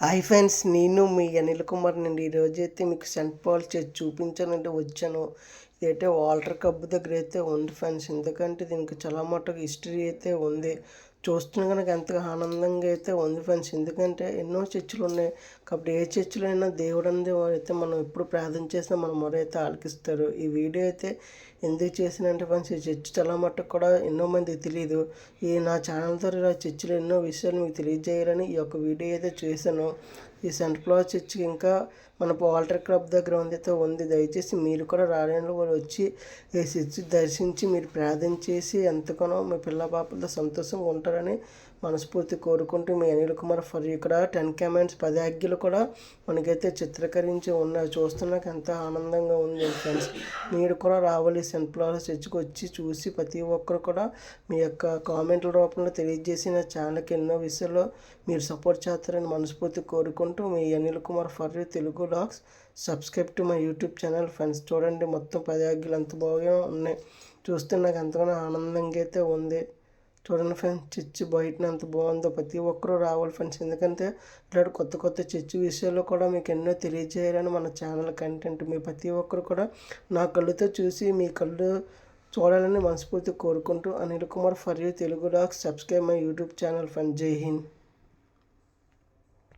Hi friends నేను మీ అనిల్ కుమార్ నుండి ఈరోజు అయితే మీకు సెంట్ పాల్ చేసి చూపించానంటే వచ్చాను. ఇదైతే వాల్టర్ కప్ దగ్గర అయితే ఉంది ఫ్రెండ్స్. ఎందుకంటే దీనికి చాలా మటుకు హిస్టరీ అయితే ఉంది. చూస్తున్న కనుక ఎంతగా ఆనందంగా అయితే ఉంది ఫ్రెండ్స్ ఎందుకంటే ఎన్నో చర్చలు ఉన్నాయి. కాబట్టి ఏ చర్చిలో అయినా దేవుడు అనేది అయితే మనం ఎప్పుడు ప్రార్థన చేసినా మన మొర అయితే ఆలకిస్తారు. ఈ వీడియో అయితే ఎందుకు చేసినంటే ఫ్రెండ్స్ ఈ చర్చ్ చాలా మట్టుకు కూడా ఎన్నో మంది తెలియదు ఈ నా ఛానల్ ద్వారా చర్చిలో ఎన్నో విషయాలు మీకు తెలియజేయాలని ఈ యొక్క వీడియో అయితే చేశాను. ఈ సెంట్ ఫ్లవర్ చర్చ్ ఇంకా మన వాల్టర్ క్లబ్ దగ్గర ఉంది. ఉంది. దయచేసి మీరు కూడా రాలేని వాళ్ళు వచ్చి ఈ చర్చ్ దర్శించి మీరు ప్రార్థన చేసి ఎంతగానో మీ పిల్ల పాపలతో సంతోషంగా ఉంటారని మనస్ఫూర్తి కోరుకుంటూ మీ అనిల్ కుమార్ ఫర్ ఇక్కడ టెన్ కమెంట్స్ పది ఆజ్ఞలు కూడా మనకైతే చిత్రీకరించి ఉన్నాయి. చూస్తున్నాక ఎంత ఆనందంగా ఉంది ఫ్రెండ్స్. మీరు కూడా రావాలి సెంట్ ఫ్లవర్ వచ్చి చూసి ప్రతి ఒక్కరు కూడా మీ యొక్క కామెంట్ల రూపంలో తెలియజేసి నా ఛానల్కి ఎన్నో విషయాల్లో మీరు సపోర్ట్ చేస్తారని మనస్ఫూర్తి కోరుకుంటూ మీ Anil Kumar for Telugu vlogs subscribe to my YouTube channel friends చూడండి మొత్తం పది ఆజ్ఞలు ఎంత బాగా ఉన్నాయి. చూస్తే నాకు ఎంతగానో ఆనందంగా అయితే ఉంది. చూడండి ఫ్రెండ్స్ చర్చి బయటన ఎంత బాగుందో ప్రతి ఒక్కరూ రావాలి ఫ్రెండ్స్. ఎందుకంటే ఇలాంటి కొత్త కొత్త చర్చి విషయాల్లో కూడా మీకు ఎన్నో తెలియజేయాలని మన ఛానల్ కంటెంట్. మీ ప్రతి ఒక్కరు కూడా నా కళ్ళుతో చూసి మీ కళ్ళు చూడాలని మనస్ఫూర్తి కోరుకుంటూ Anil Kumar for you Telugu dock subscribe my YouTube channel friend Jai Hind.